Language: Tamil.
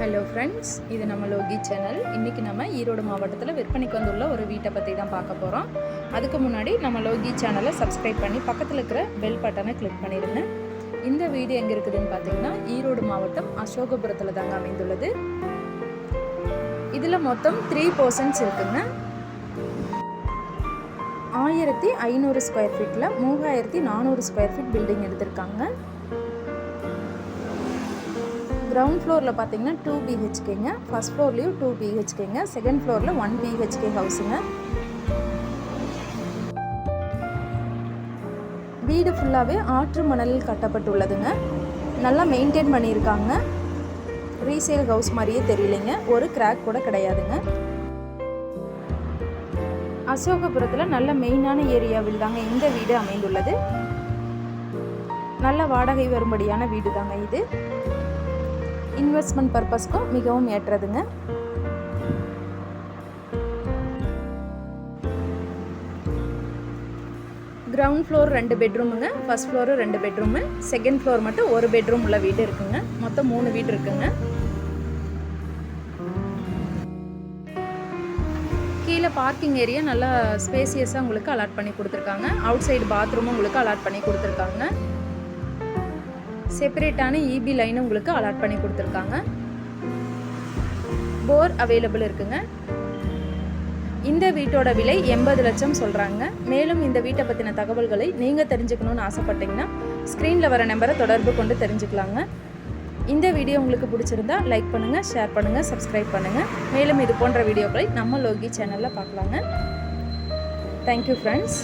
ஹலோ ஃப்ரெண்ட்ஸ் இது நம்ம லோகி சேனல் இன்றைக்கி நம்ம ஈரோடு மாவட்டத்தில் விற்பனைக்கு வந்துள்ள ஒரு வீட்டை பற்றி தான் பார்க்க போகிறோம் அதுக்கு முன்னாடி நம்ம லோகி சேனலை சப்ஸ்கிரைப் பண்ணி பக்கத்தில் இருக்கிற பெல் பட்டனை கிளிக் பண்ணிடுங்க. இந்த வீடு எங்கே இருக்குதுன்னு பார்த்தீங்கன்னா ஈரோடு மாவட்டம் அசோகபுரத்தில் தாங்க அமைந்துள்ளது. இதில் மொத்தம் த்ரீ பர்சன்ட்ஸ் இருக்குங்க. ஆயிரத்தி ஐநூறு ஸ்கொயர் ஃபீட்டில் மூவாயிரத்தி நானூறு ஸ்கொயர் ஃபீட் பில்டிங் எடுத்திருக்காங்க. கிரவுண்ட் ஃப்ளோரில் பார்த்தீங்கன்னா டூ பிஹெச்கேங்க ஃபஸ்ட் ஃப்ளோர்லேயும் டூ பிஹெச்கேங்க செகண்ட் ஃப்ளோரில் ஒன் பிஹெச்கே ஹவுஸுங்க வீடு ஃபுல்லாகவே ஆற்று மணலில் கட்டப்பட்டுள்ளதுங்க. நல்லா மெயின்டைன் பண்ணியிருக்காங்க. ரீசேல் ஹவுஸ் மாதிரியே தெரியலைங்க. ஒரு கிராக் கூட கிடையாதுங்க. அசோகபுரத்தில் நல்ல மெயினான ஏரியாவில் தாங்க இந்த வீடு அமைந்துள்ளது. நல்ல வாடகை வரும்படியான வீடு தாங்க இது. இன்வெஸ்ட்மெண்ட் பர்பஸ்க்கும் மிகவும் ஏற்றதுங்க. கிரவுண்ட் ஃப்ளோர் ரெண்டு பெட்ரூமுங்க ஃபர்ஸ்ட் ஃப்ளோரு ரெண்டு பெட்ரூமு செகண்ட் ஃப்ளோர் மட்டும் ஒரு பெட்ரூம் உள்ள வீடு இருக்குங்க மொத்தம் மூணு வீடு இருக்குங்க. கீழே பார்க்கிங் ஏரியா நல்லா ஸ்பேசியஸாக உங்களுக்கு அலாட் பண்ணி கொடுத்துருக்காங்க. அவுட் சைடு பாத்ரூமும் உங்களுக்கு அலாட் பண்ணி கொடுத்துருக்காங்க. செப்பரேட்டான இபி லைன் உங்களுக்கு அலாட் பண்ணி கொடுத்துருக்காங்க. போர் அவைலபிள் இருக்குங்க. இந்த வீட்டோட விலை எண்பது லட்சம் சொல்கிறாங்க மேலும் இந்த வீட்டை பற்றின தகவல்களை நீங்கள் தெரிஞ்சுக்கணும்னு ஆசைப்பட்டீங்கன்னா ஸ்க்ரீனில் வர நம்பரை தொடர்பு கொண்டு தெரிஞ்சுக்கலாங்க. இந்த வீடியோ உங்களுக்கு பிடிச்சிருந்தா லைக் பண்ணுங்கள் ஷேர் பண்ணுங்கள் சப்ஸ்கிரைப் பண்ணுங்கள் மேலும் இது போன்ற வீடியோக்களை நம்ம லோகி சேனலில் பார்க்கலாங்க. Thank you friends